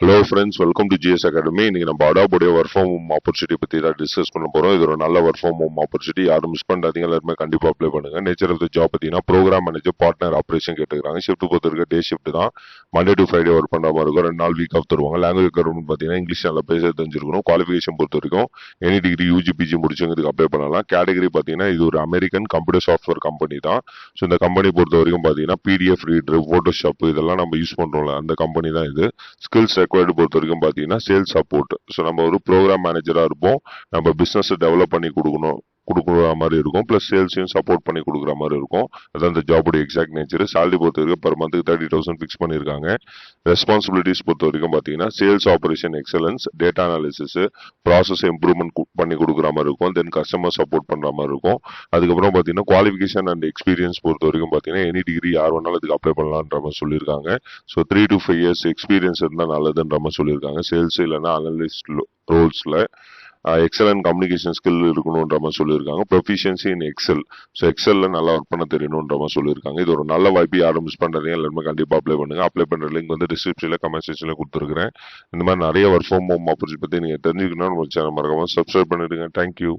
Hello friends welcome to GS academy இன்னைக்கு நம்ம அடாபுடைய ஒர்க் ஃப்ரம் ஹோம் ஆப்பர்ச்சுனிட்டி பற்றி தான் டிஸ்கஸ் பண்ண போகிறோம் இது ஒரு நல்ல ஒர்க் ஃப்ரம் ஹோம் ஆப்பர்ச்சுனிட்டி யாரும் மிஸ் பண்ணாதீங்க. எல்லாருமே கண்டிப்பாக அப்ளை பண்ணுங்க. நேச்சர் ஆஃப் த ஜாப் பார்த்தீங்கன்னா ப்ரோக்ராம் மேனேஜர் பார்ட்னர் ஆப்ரேஷன் கேட்டுக்கிறாங்க. ஷிஃப்ட் பொறுத்த இருக்க டே ஷிஃப்ட் தான். மண்டே டு ஃப்ரைடே ஒர்க் பண்ணுற மாதிரி இருக்கும். ரெண்டு நாள் வீக் ஆஃப் தருவாங்க. லாங்குவேஜ் கவர்மெண்ட் பார்த்தீங்கன்னா இங்கிலீஷ் நல்லா பேச தெரிஞ்சிருக்கணும். குவாலிஃபிகேஷன் பொறுத்த வரைக்கும் எனி டிகிரி யூஜி பிஜி முடிச்சவங்களுக்கு அப்ளை பண்ணலாம். கேட்டகரி பார்த்தீங்கன்னா இது ஒரு அமெரிக்கன் கம்ப்யூட்டர் சாஃப்ட்வேர் கம்பெனி தான். ஸோ இந்த கம்பெனி பொறுத்த வரைக்கும் பார்த்தீங்கன்னா பிடிஎஃப் ரீடர் ஃபோட்டோஷாப் இதெல்லாம் நம்ம யூஸ் பண்ணுறோம்ல அந்த கம்பெனி தான் இது. ஸ்கில்ஸ் ரெக்வயர்டு பொறுத்த வரைக்கும் பார்த்தீங்கன்னா சேல்ஸ் சப்போர்ட் ஸோ நம்ம ஒரு ப்ரோக்ராம் மேனேஜராக இருப்போம். நம்ம பிஸ்னஸை டெவலப் பண்ணி கொடுக்கணும். கொடுக்குற மாதிரி இருக்கும். ப்ளஸ் சேல்ஸையும் சப்போர்ட் பண்ணி கொடுக்குற மாதிரி இருக்கும். அதான் இந்த ஜாபுடைய எக்ஸாக்ட் நேச்சர் சேலரி பொறுத்த வரைக்கும் பர் மந்த்துக்கு தேர்ட்டி தௌசண்ட் ஃபிக்ஸ் பண்ணியிருக்காங்க ரெஸ்பான்சிபிலிட்டிஸ் பொறுத்த வரைக்கும் பார்த்தீங்கன்னா sales operation excellence data analysis process improvement பண்ணி கொடுக்குற மாதிரி இருக்கும். தென் கஸ்டமர் சப்போர்ட் பண்ணுற மாதிரி இருக்கும். அதுக்கப்புறம் பார்த்தீங்கன்னா குவாலிஃபிகேஷன் அண்ட் எக்ஸ்பீரியன்ஸ் பொறுத்த வரைக்கும் பார்த்தீங்கன்னா எனி டிகிரி யார் வேணாலும் இதுக்கு அப்ளை பண்ணலான்ற மாதிரி சொல்லியிருக்காங்க so three to five years experience இருந்தால் நல்லதுன்ற மாதிரி சொல்லியிருக்காங்க சேல்ஸ் இல்லைன்னா அனலிஸ்ட் ரோல்ஸில் எக்ஸலன்ட் கம்யூனிகேஷன் ஸ்கில் இருக்கணுன்ற மாதிரி சொல்லியிருக்காங்க. ப்ரொஃபிஷியன்சி இன் எக்ஸல் ஸோ எக்ஸலில் நல்லா ஒர்க் பண்ண தெரியணுன்ற மாதிரி சொல்லியிருக்காங்க. இது ஒரு நல்ல வாய்ப்பு யாரும் மிஸ் பண்ணுறீங்க எல்லாருமே கண்டிப்பாக அப்ளை பண்ணுங்க. அப்ளை பண்ணுற லிங்க் வந்து டிஸ்கிரிப்ஷனில் கமெண்ட் செக்ஷனில் இந்த மாதிரி நிறைய ஒர்க் ஃப்ரம் ஹோம் ஆப்பர்ச்சுனிட்டி பற்றி நீங்கள் தெரிஞ்சுக்கணும்னு நம்ம சேனல் மறக்காமல் சப்ஸ்கிரைப் பண்ணிவிடுங்க தேங்க்யூ